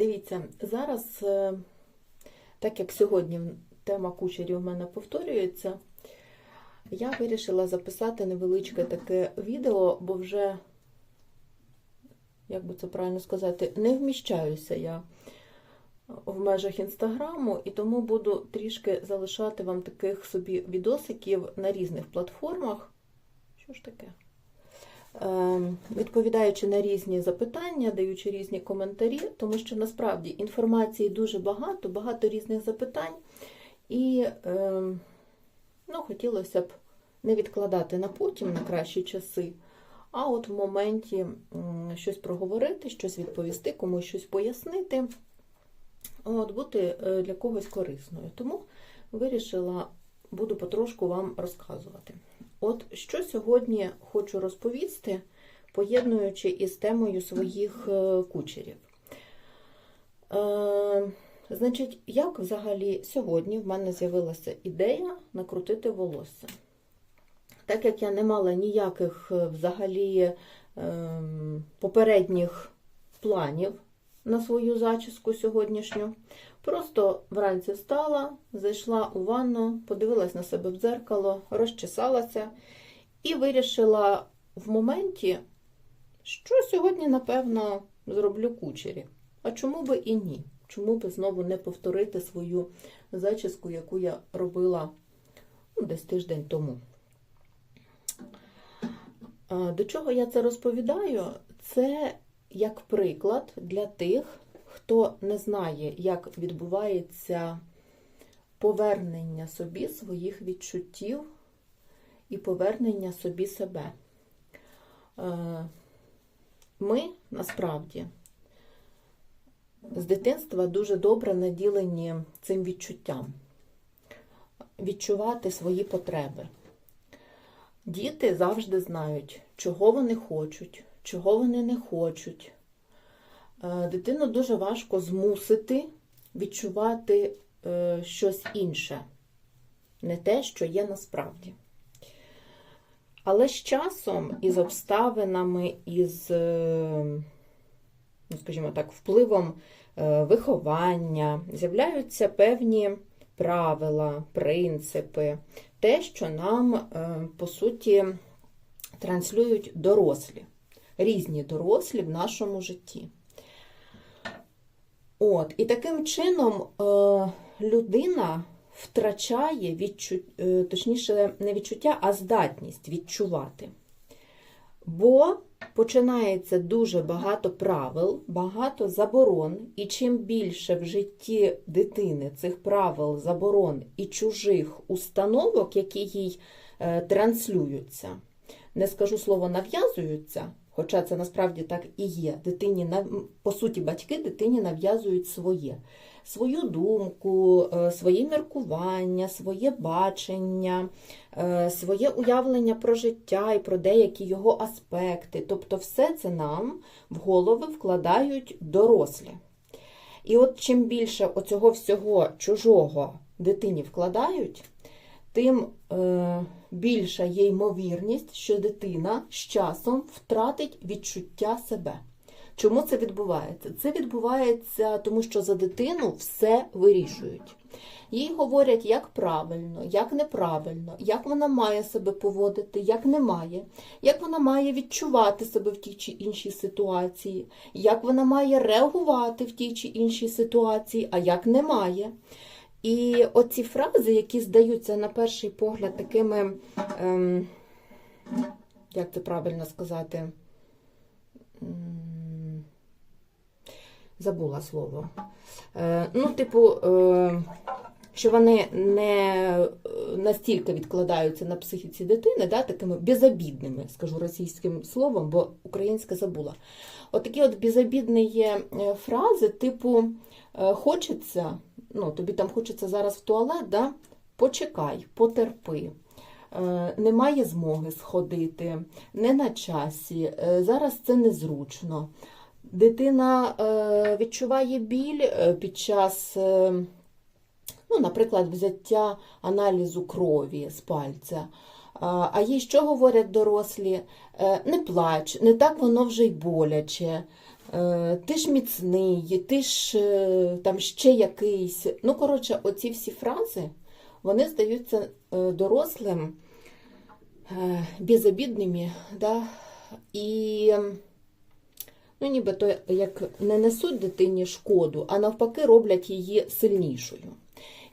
Дивіться, зараз, е, так як сьогодні тема кучерів у мене повторюється, я вирішила записати невеличке таке відео, бо вже, як би це правильно сказати, не вміщаюся я в межах інстаграму, і тому буду трішки залишати вам таких собі відосиків на різних платформах. Що ж таке? Ем, відповідаючи на різні запитання, даючи різні коментарі, тому що насправді інформації дуже багато, багато різних запитань, і ем, ну, хотілося б не відкладати на потім, на кращі часи, а от в моменті щось проговорити, щось відповісти, комусь щось пояснити, от, бути е, для когось корисною. Тому вирішила, буду потрошку вам розказувати. От що сьогодні хочу розповісти, поєднуючи із темою своїх е, кучерів. Е, значить, як взагалі сьогодні в мене з'явилася ідея накрутити волосся. Так як я не мала ніяких е, взагалі е, попередніх планів на свою зачіску сьогоднішню, Просто вранці встала, зайшла у ванну, подивилась на себе в дзеркало, розчесалася і вирішила в моменті, що сьогодні, напевно, зроблю кучері. А чому би і ні? Чому би знову не повторити свою зачіску, яку я робила ну, десь тиждень тому? До чого я це розповідаю? Це як приклад для тих, хто не знає, як відбувається повернення собі своїх відчуттів і повернення собі себе. Е, Ми насправді з дитинства дуже добре наділені цим відчуттям, відчувати свої потреби. Діти завжди знають, чого вони хочуть, чого вони не хочуть. Е, Дитину дуже важко змусити відчувати е, щось інше, не те, що є насправді. Але з часом, із обставинами, із, е, ну, скажімо так, впливом виховання, з'являються певні правила, принципи, те, що нам, по суті, транслюють дорослі, різні дорослі в нашому житті. От, І таким чином е, людина втрачає відчут... е, точніше, не відчуття, а здатність відчувати. Бо починається дуже багато правил, багато заборон, і чим більше в житті дитини цих правил, заборон і чужих установок, які їй е, транслюються, не скажу слово нав'язуються, Хоча це насправді так і є. Дитині, По суті, батьки дитині нав'язують своє. Свою думку, е, своє міркування, своє бачення, е, своє уявлення про життя і про деякі його аспекти. Тобто, все це нам в голови вкладають дорослі. І от чим більше оцього всього чужого дитині вкладають, тим е, більша є ймовірність, що дитина з часом втратить відчуття себе. Чому це відбувається? Це відбувається тому, що за дитину все вирішують. Їй говорять, як правильно, як неправильно, як вона має себе поводити, як не має, як вона має відчувати себе в тій чи іншій ситуації, як вона має реагувати в тій чи іншій ситуації, а як не має. І оці фрази, які здаються на перший погляд такими, ем, як це правильно сказати, забула слово. Е, Ну, типу, е, що вони не настільки відкладаються на психіці дитини, да, такими безобідними, скажу російським словом, бо українська забула. Отакі от, от безобідні є е, фрази, типу, хочеться ну, тобі там хочеться зараз в туалет, да? почекай, потерпи. Е, немає змоги сходити, не на часі, е, зараз це незручно. Дитина е, відчуває біль під час, ну, наприклад, взяття аналізу крові з пальця. А їй що говорять дорослі? Не плач, не так воно вже й боляче. е, ти ж міцний, ти ж е, там ще якийсь. Ну, коротше, оці всі фрази, вони здаються е, дорослим е, безобідними, да? і ну, нібито як не несуть дитині шкоду, а навпаки роблять її сильнішою.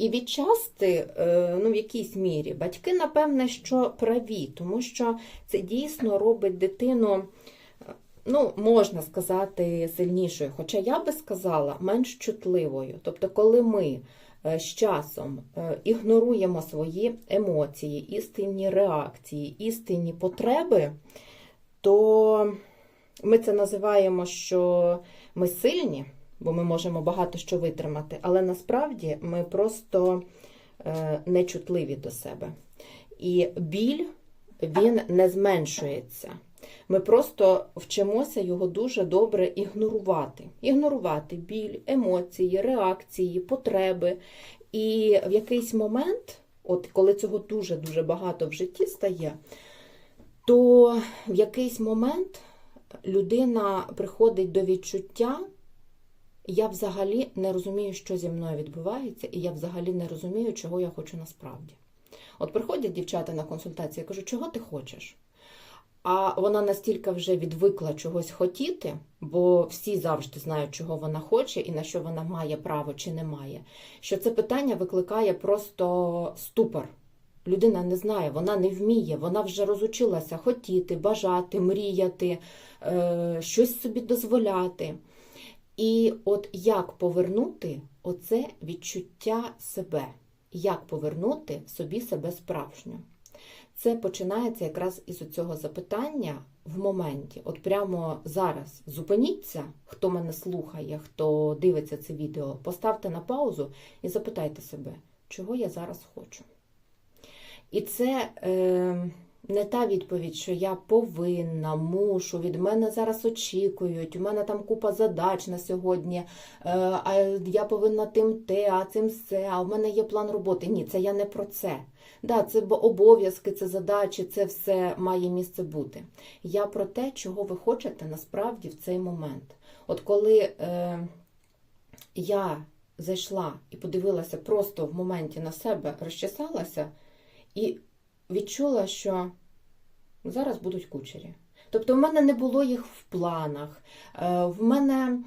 І відчасти, е, ну, в якійсь мірі, батьки, напевне, що праві, тому що це дійсно робить дитину, е, ну, можна сказати, сильнішою. Хоча я би сказала, менш чутливою. Тобто, коли ми е, з часом ігноруємо свої емоції, істинні реакції, істинні потреби, то ми це називаємо, що ми сильні, бо ми можемо багато що витримати, але насправді ми просто е, нечутливі до себе. І біль він не зменшується. Ми просто вчимося його дуже добре ігнорувати. Ігнорувати біль, емоції, реакції, потреби. І в якийсь момент, от коли цього дуже-дуже багато в житті стає, то в якийсь момент людина приходить до відчуття, я взагалі не розумію, що зі мною відбувається, і я взагалі не розумію, чого я хочу насправді. От приходять дівчата на консультацію, я кажу, чого ти хочеш? А вона настільки вже відвикла чогось хотіти, бо всі завжди знають, чого вона хоче і на що вона має право чи не має, що це питання викликає просто ступор. Людина не знає, вона не вміє, вона вже розучилася хотіти, бажати, мріяти, е, щось собі дозволяти. І от як повернути оце відчуття себе, як повернути собі себе справжню? Це починається якраз із цього запитання в моменті. От прямо зараз зупиніться, хто мене слухає, хто дивиться це відео, поставте на паузу і запитайте себе, чого я зараз хочу. І це е, не та відповідь, що я повинна, мушу, від мене зараз очікують, у мене там купа задач на сьогодні, е, а я повинна тим те, а цим все, а в мене є план роботи. Ні, це я не про це. Да, це обов'язки, це задачі, це все має місце бути. Я про те, чого ви хочете насправді в цей момент. От коли е, я зайшла і подивилася просто в моменті на себе, розчесалася і відчула, що зараз будуть кучері. Тобто в мене не було їх в планах, е, в мене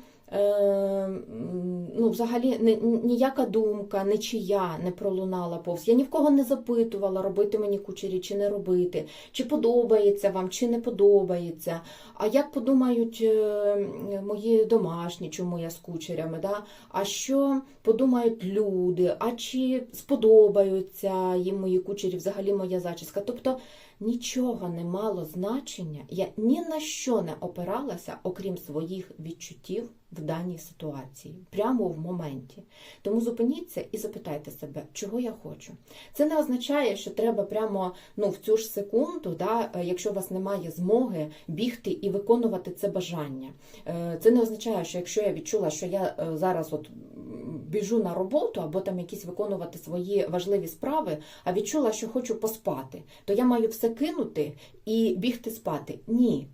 ну, взагалі ніяка думка, нічия не пролунала повз. Я ні в кого не запитувала, робити мені кучері чи не робити, чи подобається вам, чи не подобається. А як подумають е, мої домашні, чому я з кучерями? Да? А що подумають люди? А чи сподобаються їм мої кучері, взагалі моя зачіска? Тобто нічого не мало значення, я ні на що не опиралася, окрім своїх відчуттів в даній ситуації, прямо в моменті. Тому зупиніться і запитайте себе, чого я хочу. Це не означає, що треба прямо ну, в цю ж секунду, да, е, якщо у вас немає змоги бігти і виконувати це бажання. Е, Це не означає, що якщо я відчула, що я е, зараз от біжу на роботу або там якісь виконувати свої важливі справи, а відчула, що хочу поспати, то я маю все кинути і бігти спати. Ні.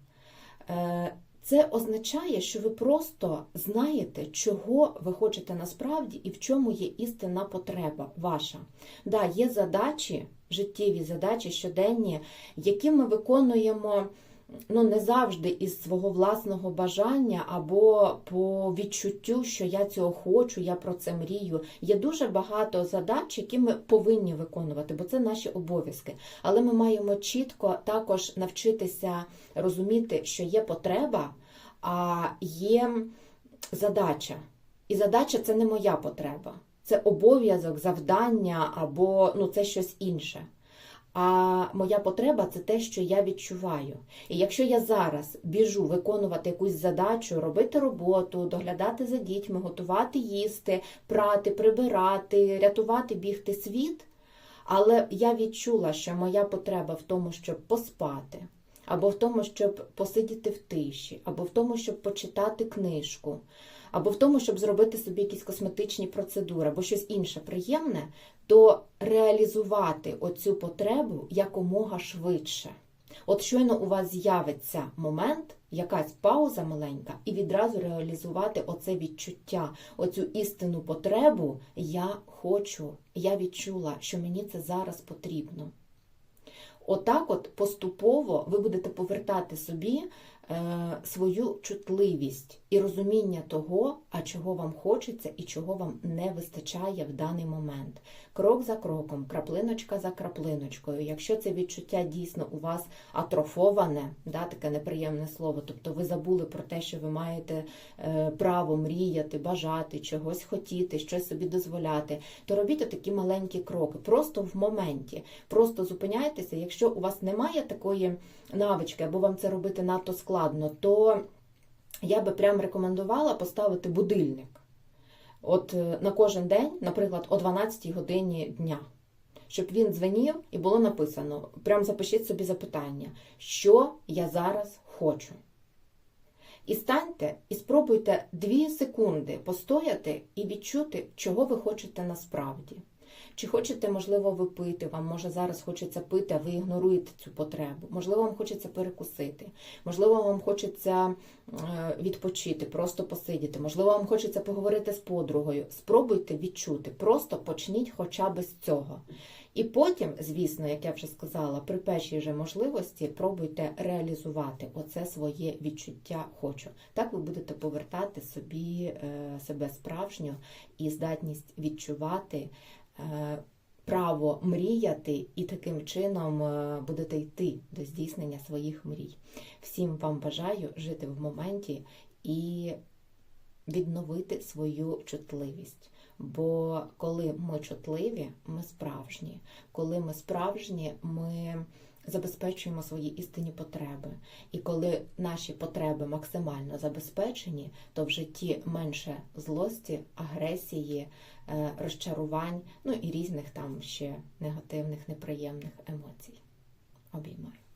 Е, Це означає, що ви просто знаєте, чого ви хочете насправді і в чому є істинна потреба ваша. Да, є задачі, життєві задачі щоденні, які ми виконуємо ну, не завжди із свого власного бажання або по відчуттю, що я цього хочу, я про це мрію. Є дуже багато задач, які ми повинні виконувати, бо це наші обов'язки. Але ми маємо чітко також навчитися розуміти, що є потреба, а є задача. І задача це не моя потреба, це обов'язок, завдання або ну, це щось інше. А моя потреба це те, що я відчуваю. І якщо я зараз біжу виконувати якусь задачу, робити роботу, доглядати за дітьми, готувати їсти, прати, прибирати, рятувати, бігти світ, але я відчула, що моя потреба в тому, щоб поспати, або в тому, щоб посидіти в тиші, або в тому, щоб почитати книжку, або в тому, щоб зробити собі якісь косметичні процедури, або щось інше приємне, то реалізувати оцю потребу якомога швидше. От щойно у вас з'явиться момент, якась пауза маленька, і відразу реалізувати оце відчуття, оцю істинну потребу я хочу, я відчула, що мені це зараз потрібно. Отак, от поступово ви будете повертати собі свою чутливість і розуміння того, а чого вам хочеться і чого вам не вистачає в даний момент. Крок за кроком, краплиночка за краплиночкою. Якщо це відчуття дійсно у вас атрофоване, да, таке неприємне слово, тобто ви забули про те, що ви маєте е, право мріяти, бажати, чогось хотіти, щось собі дозволяти, то робіть такі маленькі кроки, просто в моменті. Просто зупиняйтеся. Якщо у вас немає такої навички, або вам це робити надто складно, то я би прям рекомендувала поставити будильник. От е, на кожен день, наприклад, о 12 годині дня, щоб він дзвенів і було написано: прям запишіть собі запитання, що я зараз хочу. І станьте і спробуйте 2 секунди постояти і відчути, чого ви хочете насправді. Чи хочете, можливо, ви пити, вам може зараз хочеться пити, а ви ігноруєте цю потребу. Можливо, вам хочеться перекусити, можливо, вам хочеться е, відпочити, просто посидіти, можливо, вам хочеться поговорити з подругою. Спробуйте відчути, просто почніть хоча б з цього. І потім, звісно, як я вже сказала, при першій же можливості пробуйте реалізувати оце своє відчуття хочу. Так ви будете повертати собі е, себе справжньо і здатність відчувати. Е, Право мріяти і таким чином е, будете йти до здійснення своїх мрій. Всім вам бажаю жити в моменті і відновити свою чутливість. Бо коли ми чутливі, ми справжні. Коли ми справжні, ми забезпечуємо свої істинні потреби. І коли наші потреби максимально забезпечені, то в житті менше злості, агресії, е, розчарувань, ну і різних там ще негативних, неприємних емоцій. Обіймаю.